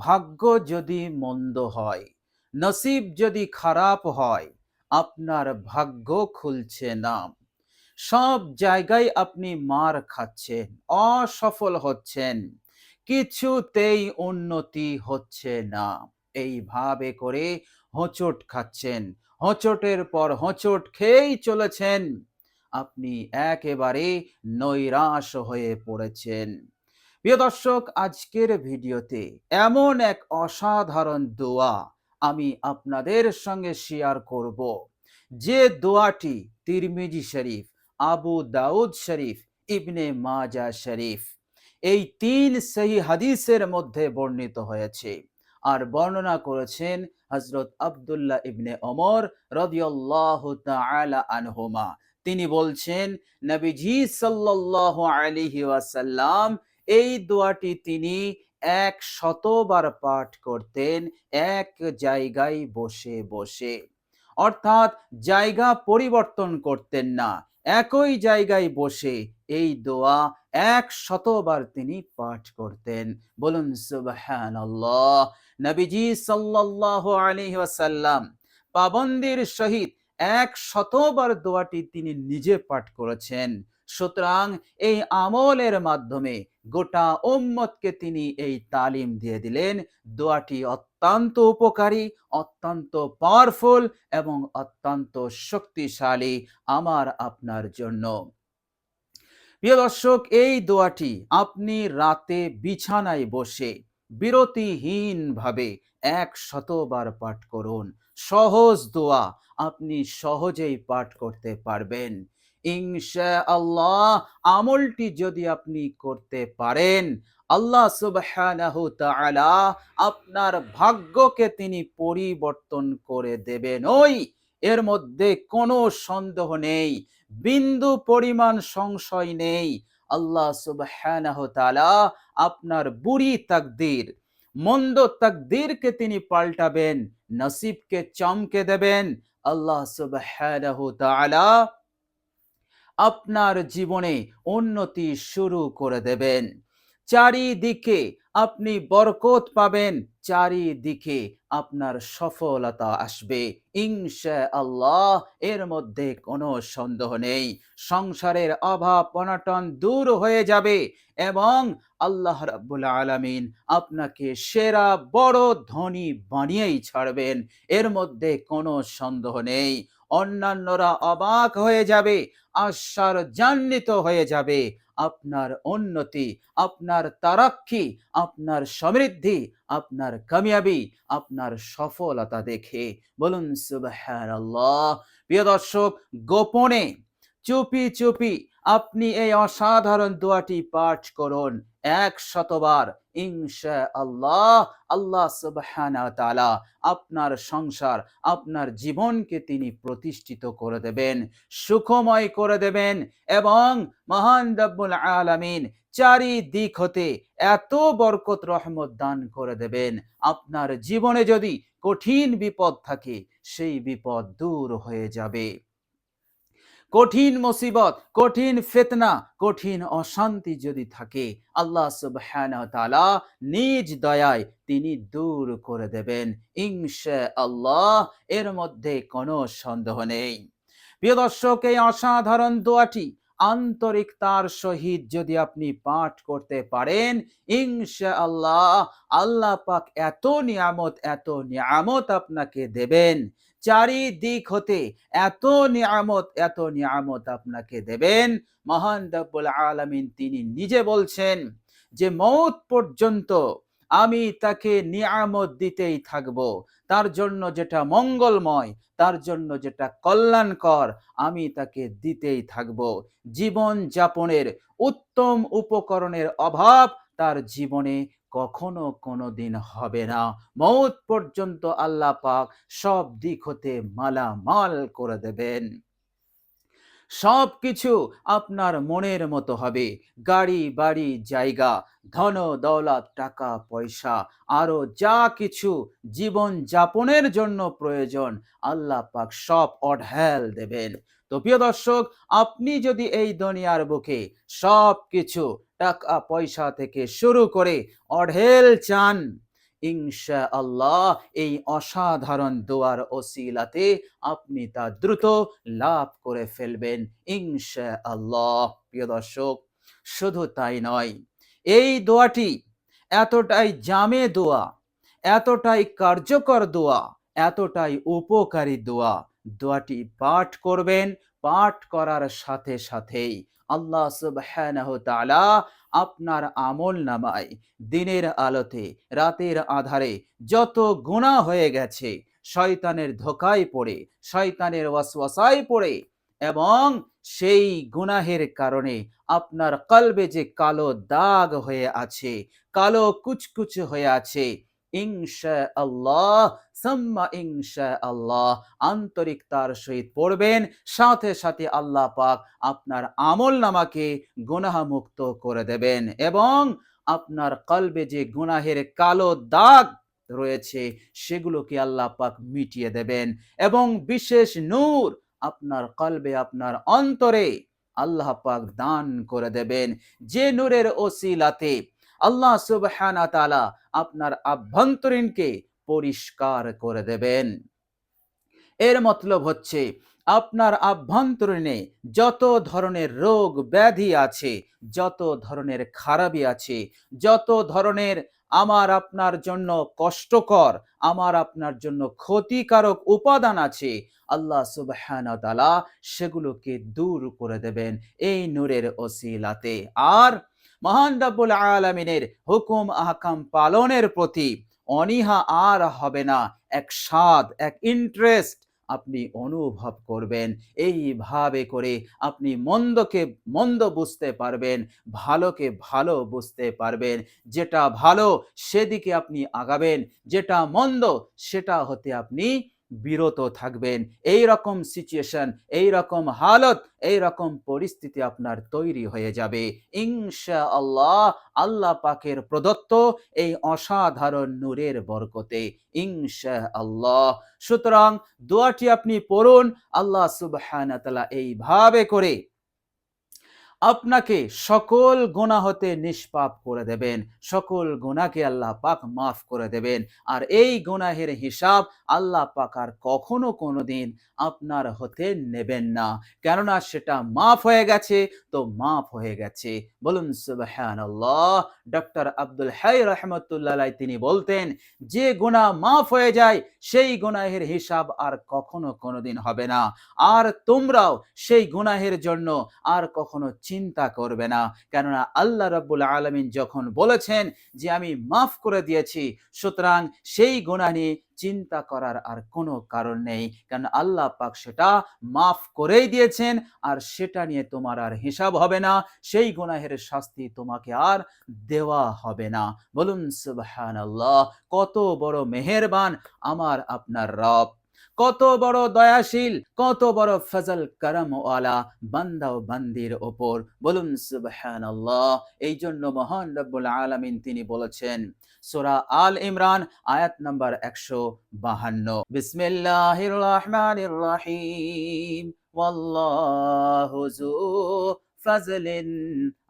ভাগ্য যদি মন্দ হয়, নসিব যদি খারাপ হয়, আপনার ভাগ্য খুলছে না। সব জায়গায় আপনি মার খাচ্ছেন, অসফল হচ্ছেন, কিছুতেই উন্নতি হচ্ছে না। এইভাবে করে হোঁচট খাচ্ছেন, হোঁচটের পর হোঁচট খেয়েই চলেছেন। আপনি একেবারে নৈরাশ হয়ে পড়েছেন। প্রিয় দর্শক, আজকের ভিডিওতে এমন এক অসাধারণ দোয়া আমি আপনাদের সঙ্গে শেয়ার করব। যে দোয়াটি তিরমিজি শরীফ, আবু দাউদ শরীফ, ইবনে মাজা শরীফ, এই তিন সহি হাদিসের মধ্যে বর্ণিত হয়েছে আর বর্ণনা করেছেন হজরত আবদুল্লাহ ইবনে ওমর রদিয়াল্লাহু তাআলা আনহুমা। তিনি বলছেন, নবীজি সাল্লাল্লাহু আলাইহি ওয়াসাল্লাম এই দোয়াটি তিনি এক শতবার পাঠ করতেন, এক জায়গায় বসে বসে। অর্থাৎ জায়গা পরিবর্তন করতেন না, একই জায়গায় বসে এই দোয়া এক শতবার তিনি পাঠ করতেন। বলুন সুবহান আল্লাহ নবীজি সাল্লাল্লাহু আলাইহি ওয়াসাল্লাম পাবন্দির সহিত এক শতবার দোয়াটি তিনি নিজে পাঠ করেছেন। সুতরাং এই আমলের মাধ্যমে গোটা উম্মতকে তিনি এই তালিম দিয়ে দিলেন। দোয়াটি অত্যন্ত উপকারী, অত্যন্ত পাওয়ারফুল এবং অত্যন্ত শক্তিশালী আমার আপনার জন্য। প্রিয় দর্শক, এই দোয়াটি আপনি রাতে বিছানায় বসে বিরতিহীন ভাবে এক শতবার পাঠ করুন। সহজ দোয়া আপনি সহজেই পাঠ করতে পারবেন। ইনশা আল্লাহ আমলটি যদি আপনি করতে পারেন, আল্লাহ তাআলা আপনার ভাগ্যকে তিনি পরিবর্তন করে দেবেন। ওই, এর মধ্যে কোনো সন্দেহ নেই, বিন্দু পরিমাণ সংশয় নেই। আল্লাহ তাআলা আপনার বুড়ি তাকদীর, মন্দ তাকদীরকে তিনি পাল্টাবেন, নসিবকে চমকে দেবেন। আল্লাহ তাআলা আপনার জীবনে উন্নতি শুরু করে দেবেন। চারিদিকে আপনি বরকত পাবেন, চারিদিকে আপনার সফলতা আসবে। ইংশা আল্লাহ এর মধ্যে কোনো সন্দেহ নেই। সংসারের অভাব, অনাটন দূর হয়ে যাবে এবং আল্লাহ রাব্বুল আলামিন আপনাকে সেরা বড় ধনী বানিয়েই ছাড়বেন। এর মধ্যে কোনো সন্দেহ নেই। অন্যান্যরা অবাক হয়ে যাবে, আশ্চর্যান্বিত হয়ে যাবে। আপনার উন্নতি, আপনার তারাক্কি, আপনার সমৃদ্ধি, আপনার কামিয়াবি, আপনার সফলতা দেখে। বলুন, সুবহানাল্লাহ। প্রিয় দর্শক, গোপনে, চুপি চুপি আপনি এই অসাধারণ দোয়াটি পাঠ করুন। এক শতবার ইনশা আল্লাহ আল্লাহ তাআলা আপনার সংসার, আপনার জীবনকে তিনি প্রতিষ্ঠিত করে দেবেন, সুখময় করে দেবেন এবং মহান রব্বুল আলামিন চারিদিক হতে এত বরকত, রহমত দান করে দেবেন। আপনার জীবনে যদি কঠিন বিপদ থাকে, সেই বিপদ দূর হয়ে যাবে। কঠিন মুসিবত, কঠিন ফেতনা, কঠিন অশান্তি যদি থাকে, আল্লাহ সুবহানাহু ওয়া তাআলা নিজ দয়ায় তিনি দূর করে দেবেন। ইনশা আল্লাহ এর মধ্যে কোনো সন্দেহ নেই। প্রিয় দর্শক, এই অসাধারণ দোয়াটি আন্তরিকতার সহিত যদি আপনি পাঠ করতে পারেন ইনশা আল্লাহ আল্লাহ পাক এত নিয়ামত এত নিয়ামত আপনাকে দেবেন চারিদিক হতে এত নিয়ামত এত নিয়ামত আপনাকে দেবেন। মহান রব্বুল আলামিন তিনি নিজে বলছেন যে, মৌত পর্যন্ত আমি তাকে নিয়ামত দিতেই থাকব। তার জন্য যেটা মঙ্গলময়, তার জন্য যেটা কল্যাণকর, আমি তাকে দিতেই থাকব। জীবন যাপনের উত্তম উপকরণের অভাব তার জীবনে কখনো কোনো দিন হবে না। মৌত পর্যন্ত আল্লাহ পাক সব দিক হতে মালামাল করে দেবেন। সব কিছু আপনার মনের মতো হবে। গাড়ি, বাড়ি, জায়গা, ধন, দৌলত, টাকা, পয়সা, আরও যা কিছু জীবন যাপনের জন্য প্রয়োজন, আল্লাহ পাক সব অঢেল দেবেন। তো প্রিয় দর্শক, আপনি যদি এই দুনিয়ার বুকে সব কিছু টাকা পয়সা থেকে শুরু করে অঢেল চান ইনশা আল্লাহ এই অসাধারণ দোয়ার ওসিলাতে আপনি তা দ্রুত লাভ করে ফেলবেন ইনশা আল্লাহ প্রিয় দর্শক, শুধু তাই নয়, এই দোয়াটি এতটাই জামে দোয়া, এতটাই কার্যকর দোয়া, এতটাই উপকারী দোয়া দোয়াটি পাঠ করবেন, পাঠ করার সাথে সাথেই আল্লাহ তাআলা আপনার আমল নামায় দিনের আলোতে, রাতের আধারে যত গুনাহ হয়ে গেছে, শয়তানের ধোকায় পড়ে, শয়তানের ওয়াসওয়াসায় পড়ে এবং সেই গুনাহের কারণে আপনার কলবে যে কালো দাগ হয়ে আছে, কালো কুচকুচ হয়ে আছে ইনশা আল্লাহ সাম্মা ইনশা আল্লাহ আন্তরিকতার সহিত পড়বেন, সাথে সাথে আল্লাহ পাক আপনার আমল নামাকে গুনাহমুক্ত করে দেবেন এবং আপনার কলবে যে গুনাহের কালো দাগ রয়েছে, সেগুলোকে আল্লাহ পাক মিটিয়ে দেবেন এবং বিশেষ নূর আপনার কলবে, আপনার অন্তরে আল্লাহ পাক দান করে দেবেন। যে নূরের ওসিলাতে আল্লাহ সুবহানা তাআলা আপনার আভ্যন্তরীণকে পরিষ্কার করে দেবেন। এর মতলব হচ্ছে, আপনার আভ্যন্তরীণে যত ধরনের রোগ ব্যাধি আছে, যত ধরনের খারাপি আছে, যত ধরনের আমার আপনার জন্য কষ্টকর, আমার আপনার জন্য ক্ষতিকারক উপাদান আছে, আল্লাহ সুবহানাহু সেগুলোকে দূর করে দেবেন এই নূরের ওসিলাতে। আর মহান রাব্বুল আলামিনের হুকুম, আহকাম পালনের প্রতি অনীহা আর হবে না। এক স্বাদ, এক ইন্টারেস্ট আপনি অনুভব করবেন। এইভাবে করে আপনি মন্দকে মন্দ বুঝতে পারবেন, ভালোকে ভালো বুঝতে পারবেন। যেটা ভালো সেদিকে আপনি আগাবেন, যেটা মন্দ সেটা হতে আপনি বিরত থাকবেন। এই রকম সিচুয়েশন এই রকম হালত, এই রকম পরিস্থিতি আপনার তৈরি হয়ে যাবে। ইনশা আল্লাহ আল্লাহ পাকের প্রদত্ত এই অসাধারণ নূরের বরকতে। ইনশা আল্লাহ সুতরাং দোয়াটি আপনি পড়ুন, আল্লাহ সুবহানাহু ওয়া এইভাবে করে আপনাকে সকল গোনা হতে নিষ্পাপ করে দেবেন। সকল গোনাকে আল্লাহ পাক মাফ করে দেবেন। আর এই গোনাহের হিসাব আল্লাহ পাক আর কখনো কোনোদিন আপনার হতে নেবেন না। কেননা সেটা মাফ হয়ে গেছে, তো মাফ হয়ে গেছে। বলুন, সুবহানাল্লাহ। ডক্টর আব্দুল হাই রহমতুল্লাহ তিনি বলতেন, যে গোনা মাফ হয়ে যায়, সেই গোনাহের হিসাব আর কখনো কোনোদিন হবে না। আর তোমরাও সেই গোনাহের জন্য আর কখনো চিন্তা করবে না। কেননা আল্লাহ রাব্বুল আলামিন যখন বলেছেন যে, আমি মাফ করে দিয়েছি, সুতরাং সেই গুনাহ নিয়ে চিন্তা করার আর কোনো কারণ নেই। কারণ আল্লাহ পাক সেটা মাফ করেই দিয়েছেন, আর সেটা নিয়ে তোমার আর হিসাব হবে না। সেই গুনাহের শাস্তি তোমাকে আর দেওয়া হবে না। বলুন, সুবহানাল্লাহ, কত বড় মেহেরবান আমার আপনার রব। কত বড় দয়াশীল, কত বড় ফজল করম ওয়ালা বান্দা ও বান্দির ওপর। বলুন, সুবহানাল্লাহ এই জন্য মহান রব্বুল আলামিন তিনি বলেছেন, সূরা আল ইমরান, আয়াত নাম্বার একশো বাহান্ন। বিসমিল্লাহির রহমানির রহিম। ওয়াল্লাহু যু ফাজলিন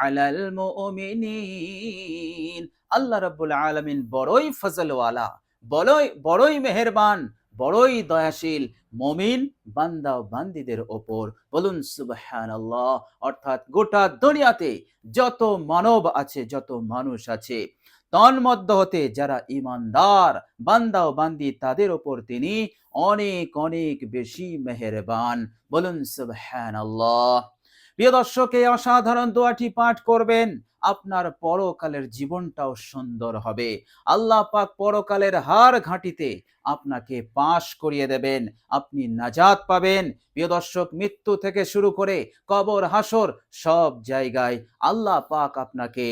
আলাল মুমিনিন। আল্লাহ রাব্বুল আলামিন বড়ই ফজলওয়ালা বড়ই বড়ই মেহেরবান বড়ই দয়াশীল মমিন বান্দা বান্দিদের ওপর। বলুন, সুবহানাল্লাহ। অর্থাৎ গোটা দুনিয়াতে যত মানব আছে, যত মানুষ আছে, তন্মধ্য হতে যারা ইমানদার, বান্দা ও বান্দি, তাদের ওপর তিনি অনেক অনেক বেশি মেহেরবান। বলুন, সুবহানাল্লাহ। প্রিয় দর্শক, এই অসাধারণ দোয়াটি পাঠ করবেন, আপনার পরকালের জীবনটাও সুন্দর হবে। আল্লাহ পাক পরকালের হার ঘাঁটিতে আপনাকে পাশ করিয়ে দেবেন, আপনি নাজাত পাবেন। প্রিয় দর্শক, মৃত্যু থেকে শুরু করে কবর, হাসর সব জায়গায় আল্লাহ পাক আপনাকে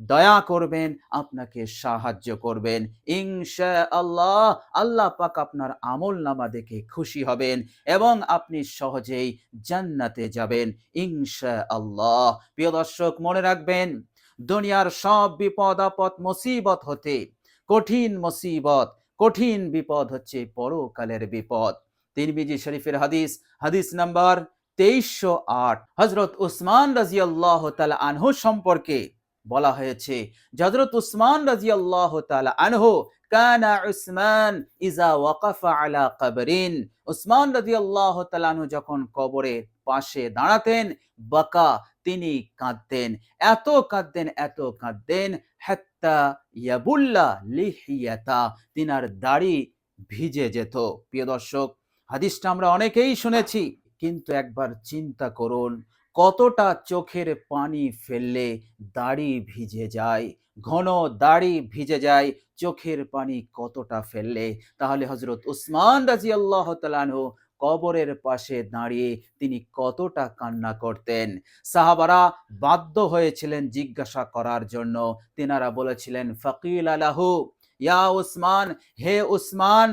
দয়া করবেন, আপনাকে সাহায্য করবেন। ইংশা আল্লাহ আল্লাহ পাক আপনার আমল নামা দেখে খুশি হবেন এবং আপনি সহজেই জান্নাতে যাবেন ইংশা আল্লাহ প্রিয় দর্শক, মনে রাখবেন, দুনিয়ার সব বিপদ, আপদ, মুসিবত হতে কঠিন মুসিবত, কঠিন বিপদ হচ্ছে পরকালের বিপদ। তিরমিজি শরীফের হাদিস হাদিস নাম্বার তেইশশো আট হজরত উসমান রাজিয়াল্লাহ তালা আনহু সম্পর্কে। বলা হয়েছে, হযরত উসমান রাদিয়াল্লাহু তাআলা আনহু, কানা উসমান ইজা ওয়াকাফা আলা কবরিন। উসমান রাদিয়াল্লাহু তাআলা আনহু যখন কবরের পাশে দাঁড়াতেন, বাকা, তিনি কাঁদতেন, এত কাঁদতেন এত কাঁদতেন, হাত্তা ইয়াবুল্লা লিহিয়াতা। তিনার দাড়ি ভিজে যেত। প্রিয় দর্শক, হাদিসটা আমরা অনেকেই শুনেছি, কিন্তু একবার চিন্তা করুন কতটা চোখের পানি ফেললে দাড়ি ভিজে যায়? ঘন দাড়ি ভিজে যায়, চোখের পানি কতটা ফেললে? তাহলে হজরত উসমান রাজি আল্লাহ তালানহু কবরের পাশে দাঁড়িয়ে তিনি কতটা কান্না করতেন? সাহাবারা বাধ্য হয়েছিলেন জিজ্ঞাসা করার জন্য। তিনারা বলেছিলেন, ফকিল আলাহু, ইয়া উসমান, হে উসমান,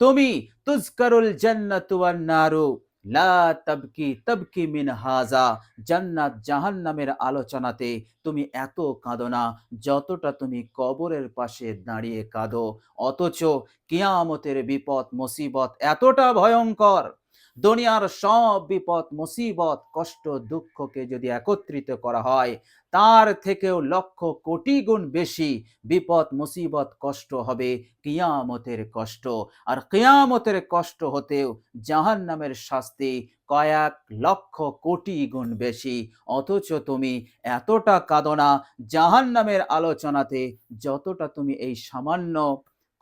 তুমি তুজকারুল জান্নাতু ওয়ান নারু। লা তবকি তবকি মিন হাজা, জান্নাত জাহান্নামের আলোচনাতে তুমি এত কাঁদো না, যতটা তুমি কবরের পাশে দাঁড়িয়ে কাঁদো। অথচ কিয়ামতের বিপদ, মুসিবত এতটা ভয়ঙ্কর। দুনিয়ার সব বিপদ, মুসিবত, কষ্ট, দুঃখকে যদি একত্রিত করা হয়, তার থেকেও লক্ষ কোটি গুণ বেশি বিপদ, মুসিবত, কষ্ট হবে কিয়ামতের কষ্ট। আর কিয়ামতের কষ্ট হতেও জাহান নামের শাস্তি কয়েক লক্ষ কোটি গুণ বেশি। অথচ তুমি এতটা কাঁদনা জাহান নামের আলোচনাতে যতটা তুমি এই সামান্য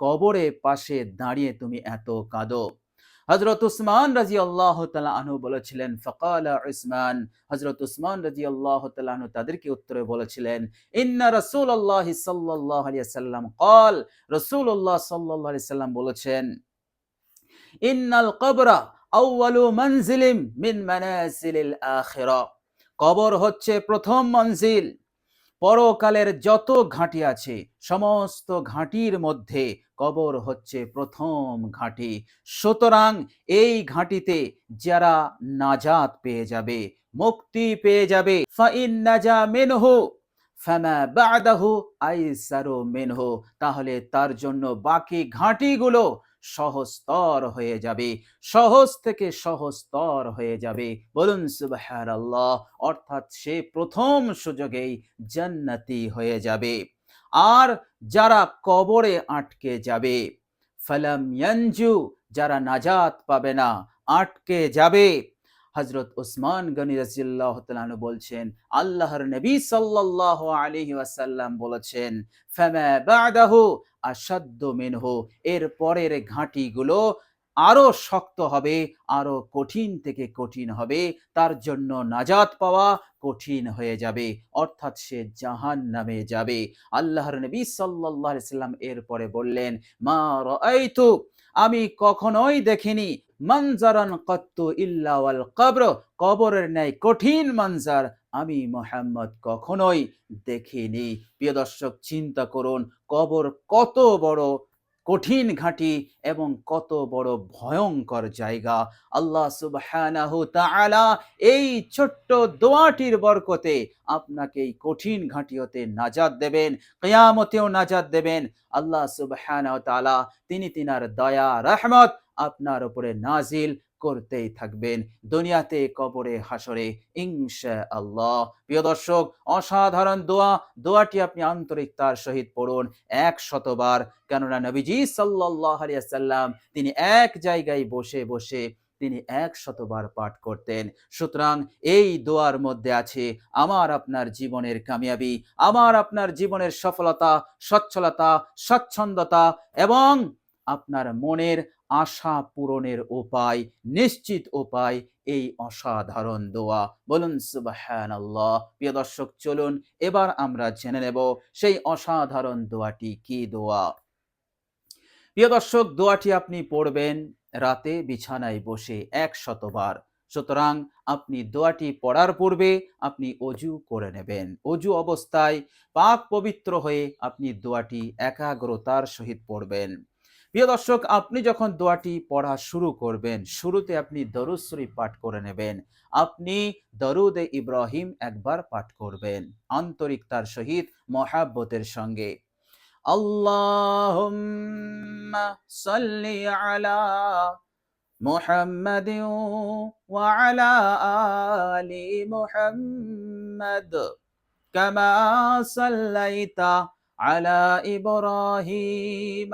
কবরে পাশে দাঁড়িয়ে তুমি এত কাঁদো। হজরত উসমান রাজি আল্লাহ আনহু বলেছিলেন, ফকাল উসমান। হজরত উসমান রাজি আল্লাহ আনহু তাদেরকে উত্তরে বলেছিলেন, ইন্না রসুল আল্লাহ সাল্লাহ সাল্লাম কল রসুল আল্লাহ সাল্লাহ সাল্লাম বলেছেন, ইন্নাল কবরা আউয়ালু মনজিলিম মিন মানাজিলিল আখিরা। কবর হচ্ছে প্রথম মঞ্জিল। পরকালের যত ঘাঁটি আছে, সমস্ত ঘাঁটির মধ্যে কবর হচ্ছে প্রথম ঘাঁটি। সুতরাং এই ঘাঁটিতে যারা নাজাত পেয়ে যাবে, মুক্তি পেয়ে যাবে। ফাইন নাজা মেনহু, ফামা বাদাহু মিনহু। তাহলে তার জন্য বাকি ঘাঁটিগুলো সহস্তর হয়ে যাবে, সহজ থেকে সহস্তর হয়ে যাবে। বলুন সুবাহার আল্লাহ অর্থাৎ সে প্রথম সুযোগেই জান্নাতি হয়ে যাবে। আর যারা কবরে আটকে যাবে, ফালাম যারা নাজাত পাবে না, আটকে যাবে। হজরত উসমান গনি রাজিল্লাহ তালু বলছেন, আল্লাহর নবী সাল্লাল্লাহু আলাইহি ওয়াসাল্লাম বলেছেন, ফামা বাদাহু আসাদ্য মিনহু এর পরের ঘাঁটিগুলো আরও শক্ত হবে, আরও কঠিন থেকে কঠিন হবে, তার জন্য নাজাত পাওয়া কঠিন হয়ে যাবে, অর্থাৎ সে জাহান নামে যাবে। আল্লাহর নবী আলাইহি সাল্লাম এরপরে বললেন, মা রাআইতু, আমি কখনোই দেখিনি মনজারান কত্তু ইল্লাওয়াল কবর, কবরের ন্যায় কঠিন মঞ্জার আমি মোহাম্মদ কখনোই দেখিনি। প্রিয় দর্শক, চিন্তা করুন, কবর কত বড় কঠিন ঘাঁটি এবং কত বড় ভয়ঙ্কর জায়গা। আল্লাহ সুবহানাহু তাআলা এই ছোট্ট দোয়াটির বরকতে আপনাকে এই কঠিন ঘাঁটি হতে নাজাত দেবেন, কিয়ামতেও নাজাত দেবেন। আল্লাহ সুবহানাহু তাআলা তিনি তিনার দয়া, রহমত আপনার উপরে নাজিল করতেই থাকবেন। দুনিয়াতে কবরে হাসরে ইনশা আল্লাহ প্রিয় দর্শক, অসাধারণ দোয়া, দোয়াটি আপনি আন্তরিকতার সহিত পড়ুন এক শতবার। কেননা নবীজি সাল্লাহ আলিয়াল্লাম তিনি এক জায়গায় বসে বসে তিনি এক শতবার পাঠ করতেন। সুতরাং এই দোয়ার মধ্যে আছে, আমার আপনার জীবনের কামিয়াবি, আমার আপনার জীবনের সফলতা, সচ্ছলতা, স্বচ্ছন্দতা এবং আপনার মনের আশা পূরণের উপায়, নিশ্চিত উপায়, এই অসাধারণ দোয়া। বলুন সুবাহান আল্লাহ প্রিয় দর্শক, চলুন, এবার আমরা জেনে নেব সেই অসাধারণ দোয়াটি কি দোয়া? প্রিয় দর্শক, দোয়াটি আপনি পড়বেন রাতে বিছানায় বসে এক শতবার সুতরাং আপনি দোয়াটি পড়ার পূর্বে আপনি অজু করে নেবেন। অজু অবস্থায় পাক পবিত্র হয়ে আপনি দোয়াটি একাগ্রতার সহিত পড়বেন। প্রিয় দর্শক আপনি যখন দোয়াটি পড়া শুরু করবেন শুরুতে আপনি দরুদ শরীফ পাঠ করে নেবেন আপনি দরুদে ইব্রাহিম একবার পাঠ করবেন আন্তরিকতার সহিত মহাব্বতের সঙ্গে আল্লাহুম্মা সাল্লি আলা মুহাম্মাদিন ওয়া আলা আলি মুহাম্মাদ كما صليت على إبراهيم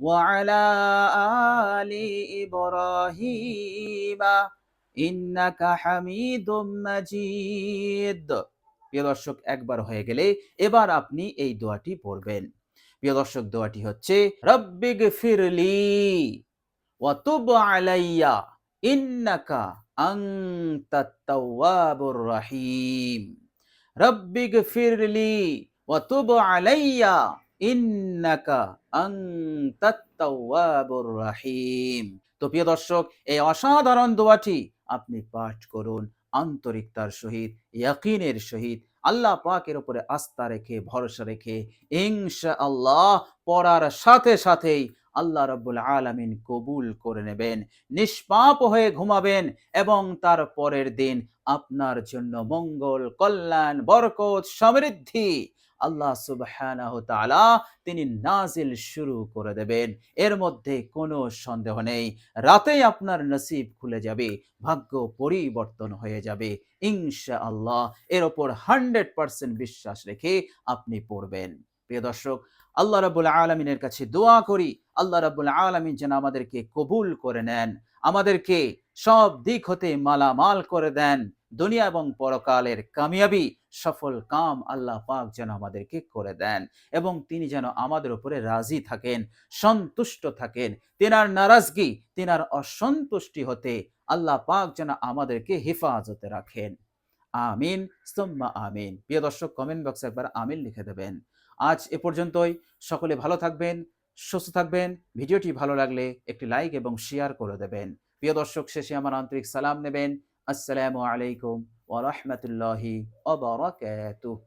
وعلى آل إبراهيم إنك حميد مجيد প্রিয় দর্শক একবার হয়ে গেলে এবার আপনি এই দোয়াটি পড়বেন প্রিয় দর্শক দোয়াটি হচ্ছে রব্বিগ ফিরলি ওয়াতুব আলাইয়া ইন্নাকা আনতাত তাওয়াবুর রহিম রব্বিগ ফিরলি ওয়াতুব আলাইয়া তাওয়াবুর তো প্রিয় দর্শক, এই অসাধারণ দোয়াটি আপনি পাঠ করুন আন্তরিকতার সহিত, ইয়াকিনের সহিত, আল্লাহ পাকের উপরে আস্থা রেখে, ভরসা রেখে ইনশা আল্লাহ পড়ার সাথে সাথেই আল্লাহ রব্বুল আলামিন কবুল করে নেবেন, নিষ্পাপ হয়ে ঘুমাবেন এবং তার পরের দিন আপনার জন্য মঙ্গল, কল্যাণ, বরকত, সমৃদ্ধি আল্লাহ সুবহানাহু তাআলা তিনি নাজিল শুরু করে দেবেন। এর মধ্যে কোনো সন্দেহ নেই। রাতেই আপনার নসিব খুলে যাবে, ভাগ্য পরিবর্তন হয়ে যাবে। ইনশা আল্লাহ এর ওপর হান্ড্রেড পার্সেন্ট বিশ্বাস রেখে আপনি পড়বেন। প্রিয় দর্শক, আল্লাহ রাবুল আলমিনের কাছে দোয়া করি। আল্লাহ রাবুল আলমিন যেন আমাদেরকে কবুল করে নেন, আমাদেরকে সব দিক হতে মালামাল করে দেন। দুনিয়া এবং পরকালের কামিয়াবি সফল কাম আল্লাহ পাক যেন আমাদেরকে করে দেন এবং তিনি যেন আমাদের উপরে রাজি থাকেন, সন্তুষ্ট থাকেন। তেনার নারাজগি, তেনার অসন্তুষ্টি হতে আল্লাহ পাক যেন আমাদেরকে হেফাজতে রাখেন। আমিন, সুম্মা আমিন। প্রিয় দর্শক কমেন্ট বক্সে একবার আমিন লিখে দেবেন। আজ এ পর্যন্তই। সকলে ভালো থাকবেন, সুস্থ থাকবেন। ভিডিওটি ভালো লাগলে একটি লাইক এবং শেয়ার করে দেবেন। প্রিয় দর্শক, শেষে আমার আন্তরিক সালাম নেবেন। আসসালামু আলাইকুম। ورحمة الله وبركاته.